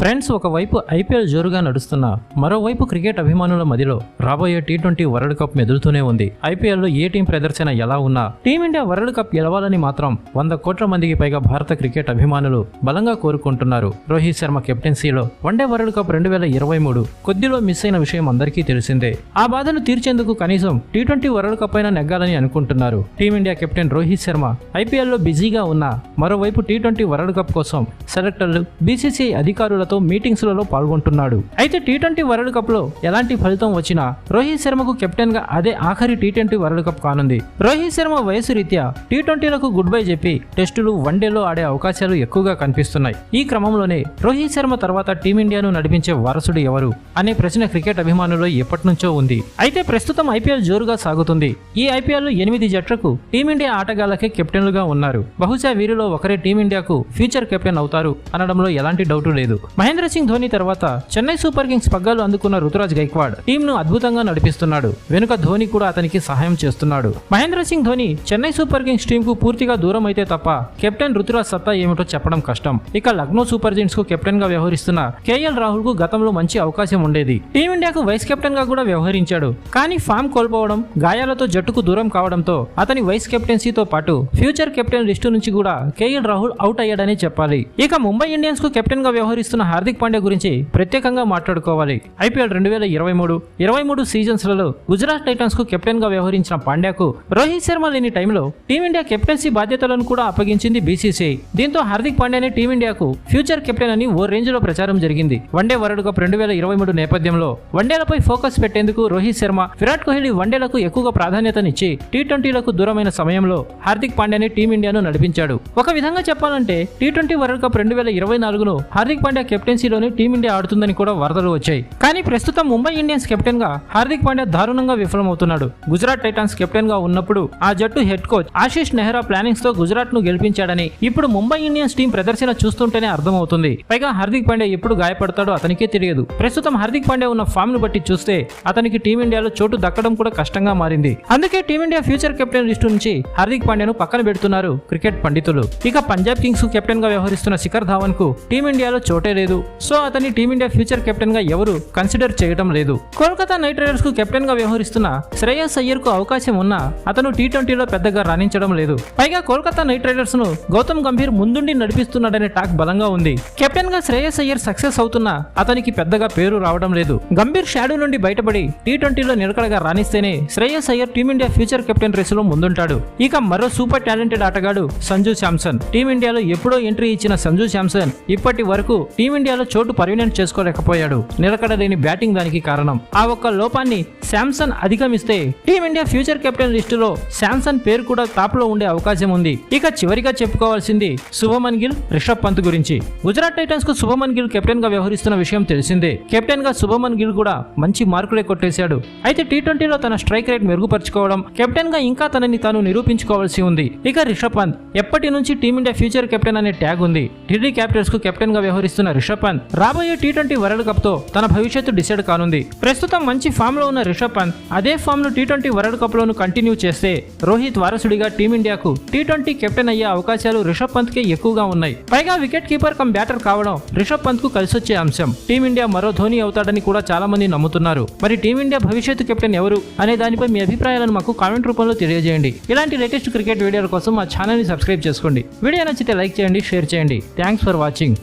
Friends ఒకవైపు IPL జోరుగా నడుస్తున్న మరోవైపు క్రికెట్ అభిమానుల మదిలో రాబోయే టీ ట్వంటీ వరల్డ్ కప్ మెదులుతూనే ఉంది. ఐపీఎల్లో ఏ టీం ప్రదర్శన ఎలా ఉన్నా టీమిండియా వరల్డ్ కప్ గెలవాలని మాత్రం వంద కోట్ల మందికి పైగా భారత క్రికెట్ అభిమానులు బలంగా కోరుకుంటున్నారు. రోహిత్ శర్మ కెప్టెన్సీలో వన్డే వరల్డ్ కప్ రెండు వేల ఇరవై మూడు కొద్దిలో మిస్ అయిన విషయం అందరికీ తెలిసిందే. ఆ బాధను తీర్చేందుకు కనీసం టీ ట్వంటీ వరల్డ్ కప్ అయినా నెగ్గాలని అనుకుంటున్నారు. టీమిండియా కెప్టెన్ రోహిత్ శర్మ ఐపీఎల్లో బిజీగా ఉన్న మరోవైపు టీ ట్వంటీ వరల్డ్ కప్ కోసం సెలెక్టర్లు బీసీసీఐ అధికారులతో మీటింగ్స్ మీటింగ్స్లలో పాల్గొంటున్నాడు. అయితే టీ ట్వంటీ వరల్డ్ కప్లో ఎలాంటి ఫలితం వచ్చినా రోహిత్ శర్మకు కెప్టెన్గా అదే ఆఖరి టీ ట్వంటీ వరల్డ్ కప్ కానుంది. రోహిత్ శర్మ వయసు రీత్యా టీ ట్వంటీలకు గుడ్ బై చెప్పి టెస్టులు వన్డేలో ఆడే అవకాశాలు ఎక్కువగా కనిపిస్తున్నాయి. ఈ క్రమంలోనే రోహిత్ శర్మ తర్వాత టీమిండియాను నడిపించే వారసుడు ఎవరు అనే ప్రశ్న క్రికెట్ అభిమానులు ఎప్పటి నుంచో ఉంది. అయితే ప్రస్తుతం ఐపీఎల్ జోరుగా సాగుతుంది. ఈ ఐపీఎల్లో ఎనిమిది జట్లకు టీమిండియా ఆటగాళ్ళకే కెప్టెన్లుగా ఉన్నారు. బహుశా వీరిలో ఒకరే టీమిండియాకు ఫ్యూచర్ కెప్టెన్ అవుతారు అనడంలో ఎలాంటి డౌట్ లేదు. మహేంద్ర సింగ్ ధోని తర్వాత చెన్నై సూపర్ కింగ్స్ పగ్గాలు అందుకున్న రుతురాజ్ గైక్వాడ్ టీంను అద్భుతంగా నడిపిస్తున్నాడు. వెనుక ధోని కూడా అతనికి సహాయం చేస్తున్నాడు. Mahendra Singh Dhoni Chennai super kings team కు పూర్తిగా దూరం అయితే తప్ప కెప్టెన్ రుతురాజ్ సత్తా ఏమిటో చెప్పడం కష్టం. ఇక లక్నో సూపర్ జెంట్స్కు కెప్టెన్గా వ్యవహరిస్తున్న కేఎల్ రాహుల్కు గతంలో మంచి అవకాశం ఉండేది. టీమిండియాకు వైస్ కెప్టెన్గా కూడా వ్యవహరించాడు. కానీ ఫామ్ కోల్పోవడం గాయాలతో జట్టుకు దూరం కావడంతో అతని వైస్ కెప్టెన్సీతో పాటు ఫ్యూచర్ కెప్టెన్ లిస్టు నుంచి కూడా కేఎల్ రాహుల్ అవుట్ అయ్యాడని చెప్పాలి. ఇక ముంబై ఇండియన్స్కు కెప్టెన్గా వ్యవహరిస్తున్న హార్దిక్ పాండ్యా గురించి ప్రత్యేకంగా మాట్లాడుకోవాలి. ఐపీఎల్ రెండు వేల ఇరవై మూడు ఇరవై మూడు సీజన్స్లలో గుజరాత్ టైటన్స్కు కెప్టెన్గా వ్యవహరించిన పాండ్యాకు రోహిత్ శర్మ లేని టైంలో టీమిండియా కెప్టెన్సీ బాధ్యతలను కూడా అప్పగించింది బీసీసీఐ. దీంతో హార్దిక్ పాండ్యానే టీమిండియాకు ఫ్యూచర్ కెప్టెన్ అని ఓ రేంజ్లో ప్రచారం జరిగింది. వన్డే వరల్డ్ కప్ రెండు వేల ఇరవై మూడు నేపథ్యంలో వన్డేలపై ఫోకస్ పెట్టేందుకు రోహిత్ శర్మ విరాట్ కోహ్లీ వన్డేలకు ఎక్కువగా ప్రాధాన్యతనిచ్చి టీ ట్వంటీలకు దూరమైన సమయంలో హార్దిక్ పాండ్యానే టీమిండియాను నడిపించాడు. ఒక విధంగా చెప్పాలంటే టీ ట్వంటీ వరల్డ్ కప్ రెండు వేల ఇరవై నాలుగులో హార్దిక్ పాండ్యా కెప్టెన్సీలోనే టీమిండియా ఆడుతుందని కూడా వార్తలు వచ్చాయి. కానీ ప్రస్తుతం ముంబై ఇండియన్స్ కెప్టెన్గా హార్దిక్ పాండ్యా దారుణంగా విఫలమవుతున్నాడు. గుజరాత్ టైటాన్స్ కెప్టెన్గా ఉన్నప్పుడు ఆ జట్టు హెడ్ కోచ్ ఆశీష్ నెహ్రా ప్లానింగ్స్తో గుజరాత్ను గెలిపించాడని ఇప్పుడు ముంబై ఇండియన్స్ టీం ప్రదర్శన చూస్తుంటేనే అర్థమవుతుంది. పైగా హార్దిక్ పాండ్యా ఎప్పుడు గాయపడతాడో అతనికే తెలియదు. ప్రస్తుతం హార్దిక్ పాండ్యా ఉన్న ఫామ్ను బట్టి చూస్తే అతనికి టీమిండియాలో చోటు దక్కడం కూడా కష్టంగా మారింది. అందుకే టీమిండియా ఫ్యూచర్ కెప్టెన్ లిస్టు నుంచి హార్దిక్ పాండ్యాను పక్కన పెడుతున్నారు క్రికెట్ పండితులు. ఇక పంజాబ్ కింగ్స్ కెప్టెన్గా వ్యవహరిస్తున్న శిఖర్ ధావన్కు టీమిండియాలో చోటే లేదు. సో అతన్ని టీమిండియా ఫ్యూచర్ కెప్టెన్గా ఎవరు కన్సిడర్ చేయడం లేదు. కోల్కతా నైట్ రైడర్స్కు కెప్టెన్గా వ్యవహరిస్తున్న శ్రేయస్ అయ్యర్కు అవకాశం ఉన్నా అతను టీ ట్వంటీలో పెద్దగా రాణించడం లేదు. పైగా కోల్కతా నైట్ రైడర్స్ను గౌతమ్ గంభీర్ ముందుండి నడిపిస్తున్నాడనే టాక్ బలంగా ఉంది. కెప్టెన్గా శ్రేయస్ అయ్యర్ సక్సెస్ అవుతున్నా అతనికి పెద్దగా పేరు రావడం లేదు. గంభీర్ షాడో నుండి బయటపడి టీ ట్వంటీలో నిలకడగా రాణిస్తేనే Shreyas Iyer team India future captain రేసులో ముందుంటాడు. ఇక మరో సూపర్ టాలెంటెడ్ ఆటగాడు సంజు శాంసన్. టీమిండియాలో ఎప్పుడో ఎంట్రీ ఇచ్చిన సంజు శాంసన్ ఇప్పటి వరకు టీమిండియాలో చోటు పర్మినెంట్ చేసుకోలేకపోయాడు. నిలకడ లేని బ్యాటింగ్ దానికి కారణం. ఆ ఒక్క లోపాన్ని శాంసన్ అధిగమిస్తే టీమిండియా ఫ్యూచర్ కెప్టెన్ లిస్టులో శాంసన్ పేరు కూడా టాప్లో ఉండే అవకాశం ఉంది. ఇక చివరిగా చెప్పుకోవాల్సింది శుభమన్ గిల్ రిషబ్ పంత్ గురించి. గుజరాత్ టైటన్స్కు శుభమన్ గిల్ కెప్టెన్గా వ్యవహరిస్తున్న విషయం తెలిసిందే. కెప్టెన్గా శుభమన్ గిల్ కూడా మంచి మార్కులే కొట్టేశాడు. అయితే టీ ట్వంటీలో తన స్ట్రైక్ రేట్ మెరుగుపరుచుకోవడం కెప్టెన్గా ఇంకా తనని తాను నిరూపించుకోవాల్సి ఉంది. ఇక రిషబ్ పంత్ ఎప్పటి నుంచి టీమిండియా ఫ్యూచర్ కెప్టెన్ అనే ట్యాగ్ ఉంది. ఢిల్లీ క్యాపిటల్స్కు కెప్టెన్గా వ్యవహరిస్తున్న రిషబ్ పంత్ రాబోయే టీ ట్వంటీ వరల్డ్ కప్తో తన భవిష్యత్తు డిసైడ్ కానుంది. ప్రస్తుతం మంచి ఫామ్లో ఉన్న రిషబ్ పంత్ అదే ఫామ్ను టీ ట్వంటీ వరల్డ్ కప్ లోను కంటిన్యూ చేస్తే రోహిత్ వారసుడిగా టీమిండియాకు టీ ట్వంటీ కెప్టెన్ అయ్యే అవకాశాలు రిషబ్ పంత్ కే ఎక్కువగా ఉన్నాయి. పైగా వికెట్ కీపర్ కమ్ బ్యాటర్ కావడం రిషబ్ పంత్కు కలిసొచ్చే అంశం. టీమిండియా మరో ధోని అవుతాడని కూడా చాలా మంది నమ్ముతున్నారు. మరి టీమిండియా భవిష్యత్తు కెప్టెన్ ఎవరు అనే దానిపై మీ అభిప్రాయాలను మాకు కామెంట్ రూపంలో తెలియజేయండి. ఇలాంటి లేటెస్ట్ క్రికెట్ వీడియోల కోసం మా ఛానల్ని సబ్స్క్రైబ్ చేసుకోండి. వీడియో నచ్చితే లైక్ చేయండి షేర్ చేయండి. Thanks for watching.